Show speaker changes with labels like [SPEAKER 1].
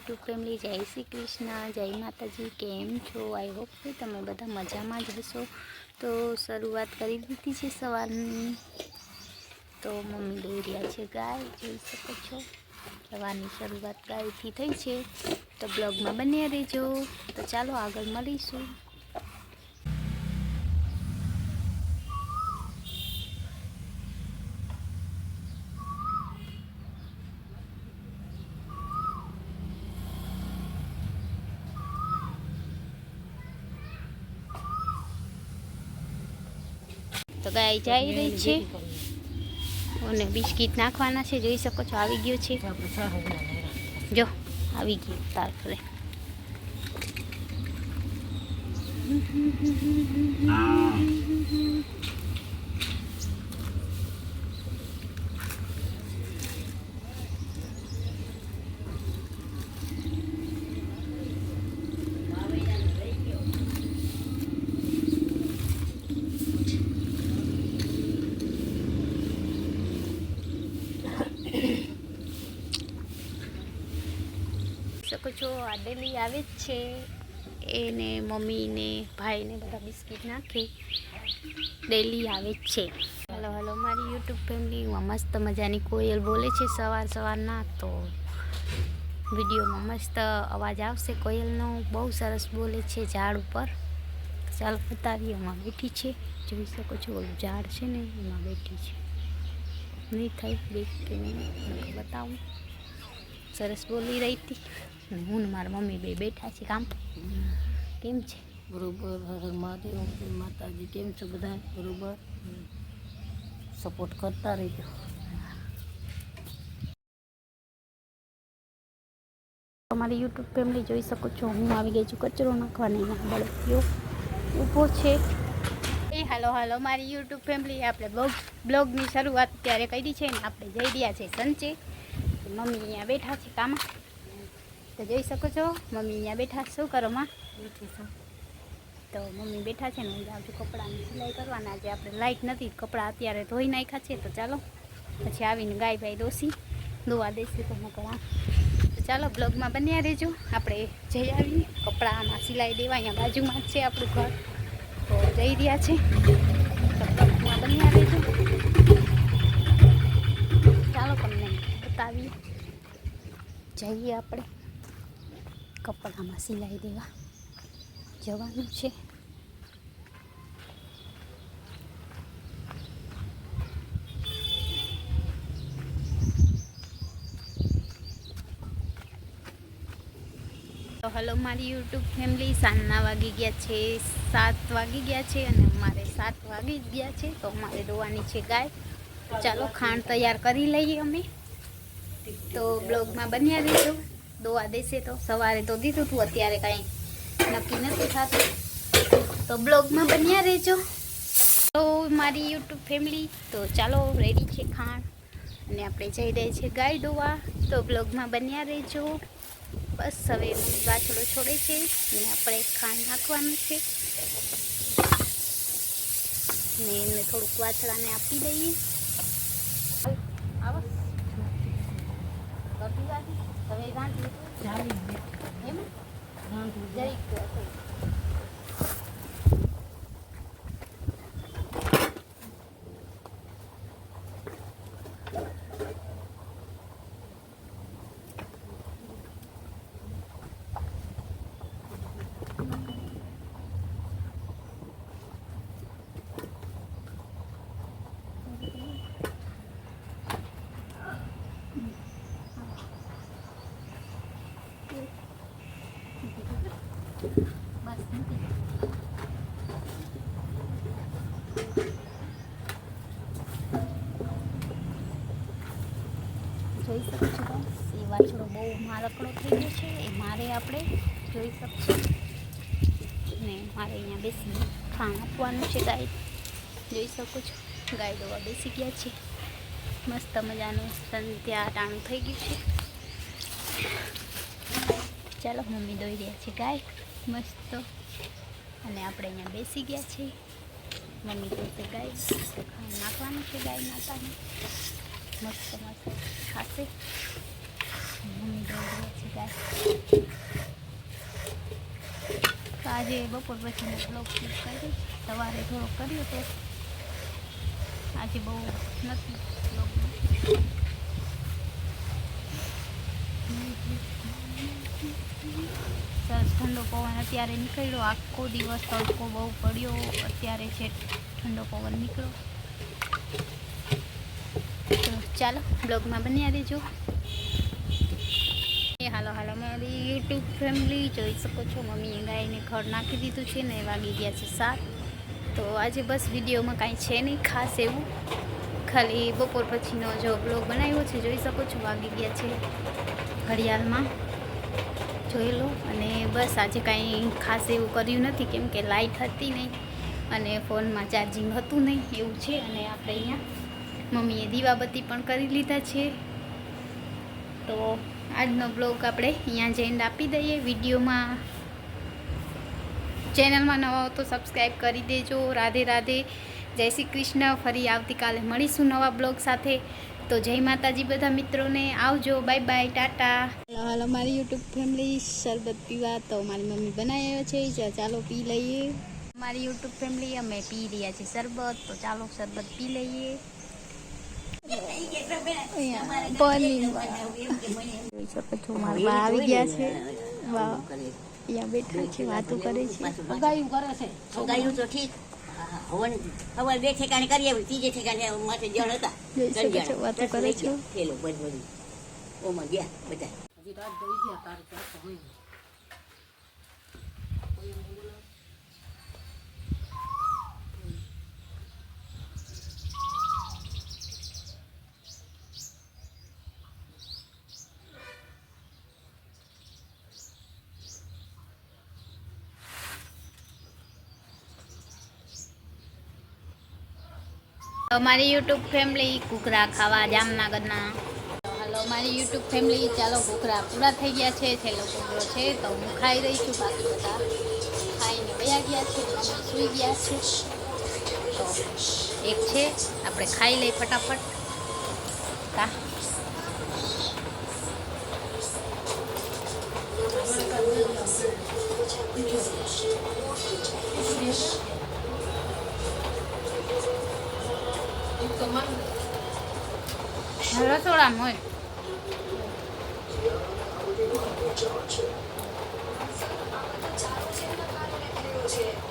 [SPEAKER 1] YouTube family જય શ્રી કૃષ્ણ, જય માતાજી, કેમ છો? આઈ હોપ કે તમે બધા મજામાં જ હશો. તો શરૂઆત કરી દીધી છે સવારની. તો મમ્મી દોઈ રહ્યા છે ગાય, જોઈ શકો છો. સવારની શરૂઆત ગાયથી થઈ છે. તો બ્લોગમાં બન્યા રહેજો. તો ચાલો આગળ મળીશું. તો ગાય જઈ રહી છે. અને બિસ્કિટ નાખવાના છે જોઈ શકો છો આવી ગયો છે. જો આવી ગયું તાર ઘરે. શકો છો આ આવે જ છે. એને મમ્મીને, ભાઈને બધા બિસ્કિટ નાખી. ડેલી આવે જ છે. હલો હલો, મારી યુટ્યુબ ફેમિલીમાં મસ્ત મજાની કોયલ બોલે છે સવાર સવારના. તો વિડીયોમાં મસ્ત અવાજ આવશે કોયલનો. બહુ સરસ બોલે છે ઝાડ ઉપર. ચાલો બતાવીએ, એમાં બેઠી છે. જોઈ શકો છો, ઓલું ઝાડ છે ને, એમાં બેઠી છે. નહીં થઈ દેખ કે નહીં, બતાવું. સરસ બોલી રહી હતી. અને હું ને મારા મમ્મી બે બેઠા છે કામ કેમ છે?
[SPEAKER 2] બરોબર. હર મહાદેવ માતાજી. કેમ છો બધા? બરોબર? સપોર્ટ કરતા રહેજો.
[SPEAKER 1] તમારી યુટ્યુબ ફેમિલી જોઈ શકો છો. હું આવી ગઈ છું કચરો નાખવાની બળદિયો ઊભો છે. એ હાલો હાલો. મારી યુટ્યુબ ફેમિલી આપણે બ્લોગ બ્લોગની શરૂઆત ત્યારે કરી છે ને આપણે જઈ રહ્યા છે સંચે. મમ્મી અહીંયા બેઠા છે કામ તો જોઈ શકો છો મમ્મી અહીંયા બેઠા શું કરો માં? તો મમ્મી બેઠા છે ને હું જાઉં છું કપડાની સિલાઈ કરવાના. આજે આપણે લાઈટ નથી કપડાં અત્યારે ધોઈ નાખ્યા છે તો ચાલો. પછી આવીને ગાય ભાઈ દોશી દોવા દેશે તો મોકલા તો ચાલો બ્લોગમાં બન્યા રહેજો. આપણે જઈ આવીએ. કપડામાં સિલાઈ દેવા અહીંયા બાજુમાં જ છે આપણું ઘર. તો જઈ રહ્યા છે. તો બ્લોગમાં બન્યા રહેજો. ચાલો તમને બતાવીએ. જઈએ આપણે. કપડામાં સિલાઈ દેવા જવાનું છે તો હલો, મારી યુટ્યુબ ફેમિલી, સાંજના વાગી ગયા છે, સાત વાગી ગયા છે અને અમારે સાત વાગી જ ગયા છે, તો અમારે દોવાની છે ગાય. ચાલો ખાંડ તૈયાર કરી લઈએ અમે. તો બ્લોગમાં બન્યા રહીશું દોવા દેશે તો. સવારે તો દીધું હતું અત્યારે કાંઈ નક્કી નથી થતું. તો બ્લોગમાં બન્યા રહેજો. તો મારી યુટ્યુબ ફેમિલી, તો ચાલો રેડી છે ખાંડ અને આપણે જઈ રહી છે ગાય દોવા. તો બ્લોગમાં બન્યા રહેજો. બસ હવે વાછડો છોડે છે અને આપણે ખાંડ નાખવાનું છે. ને એને થોડુંક વાછડાને આપી દઈએ. આવો હવે ગાંઠ એમ જરીક જોઈ શકો છો એ વાછડો બહુ મારકડો થઈ ગયો છે. એ મારે આપણે જોઈ શકશો ને મારે અહીંયા બેસી ખાણ આપવાનું છે ગાય. જોઈ શકો છો. ગાય દોવા બેસી ગયા છે. મસ્ત મજાનું સંધ્યા ટાણું થઈ ગયું છે. ચાલો, મમ્મી દોઈ રહ્યા છે ગાય. મસ્ત. અને આપણે અહીંયા બેસી ગયા છીએ. મમ્મી પાસે ગાય નાખવાનું છે, ગાય માતાને. મસ્ત મસ્ત. ખાશે. મમ્મી ગયા છે ગાય. તો આજે બપોર પછી મેં બ્લોગ શૂટ કર્યો સવારે થોડો કર્યો તે. આજે બહુ નથી બ્લોગ સરસ ઠંડો પવન અત્યારે નીકળ્યો. આખો દિવસ તડકો બહુ પડ્યો. અત્યારે છે ઠંડો પવન નીકળ્યો. તો ચાલો, બ્લોગમાં બન્યા દેજો હાલો હાલો, મારી યુટ્યુબ ફેમિલી જોઈ શકો છો. મમ્મીએ ગાયને ઘર નાખી દીધું છે ને વાગી ગયા છે સાત. તો આજે બસ વિડીયોમાં કાંઈ છે નહીં, ખાસ એવું. ખાલી બપોર પછીનો જો બ્લોગ બનાવ્યો છે, જોઈ શકો છો, વાગી ગયા છે ઘડિયાળમાં. જોઈ લો. અને બસ આજે કાંઈ ખાસ એવું કર્યું નથી, કેમ કે લાઇટ હતી નહીં અને ફોનમાં ચાર્જિંગ હતું નહીં, એવું છે. અને આપણે અહીંયા મમ્મીએ દીવાબત્તી પણ કરી લીધા છે. તો આજનો બ્લોગ આપણે અહીંયા જઈને આપી દઈએ. વિડીયોમાં ચેનલમાં નવા હો તો સબસ્ક્રાઈબ કરી દેજો. રાધે રાધે. જય શ્રી કૃષ્ણ. ફરી આવતીકાલે મળીશું નવા બ્લોગ સાથે. તો જય માતાજી બધા મિત્રોને આવજો બાય બાય ટાટા. હાલો હાલો મારી યુટ્યુબ ફેમિલી શરબત પીવા તો મારી મમ્મી બનાવી આવ્યો છે ચાલો પી લઈએ. મારી યુટ્યુબ ફેમિલી અમે પી રહ્યા છીએ શરબત તો ચાલો શરબત પી લઈએ. આવી ગયા છે અહીંયા બેઠા છે વાતો કરે છે.
[SPEAKER 2] કરે છે.
[SPEAKER 3] તો ઠીક. હવન હવન બે ઠેકાણે કરી આવી ત્રીજે ઠેકાણે માથે જણ હતા.
[SPEAKER 1] વાતો કરે છે.
[SPEAKER 3] થેલો બધું બધું. ઓમાં ગયા બધા.
[SPEAKER 2] હજી રાત ગઈ ગયા તારે ચારસો
[SPEAKER 1] અમારી યુટ્યુબ ફેમિલી કુકરા ખાવા જામનગરના. હલો મારી યુટ્યુબ ફેમિલી, ચાલો કુકરા પૂરા થઈ ગયા છે. છેલ્લો કુકરો છે, તો હું ખાઈ રહી છું બાકી બધા. ખાઈને વયા ગયા છે મમ્મી સૂઈ ગયા છે. તો એક છે, આપણે ખાઈ લઈ ફટાફટ. કા? કામ હોય. છે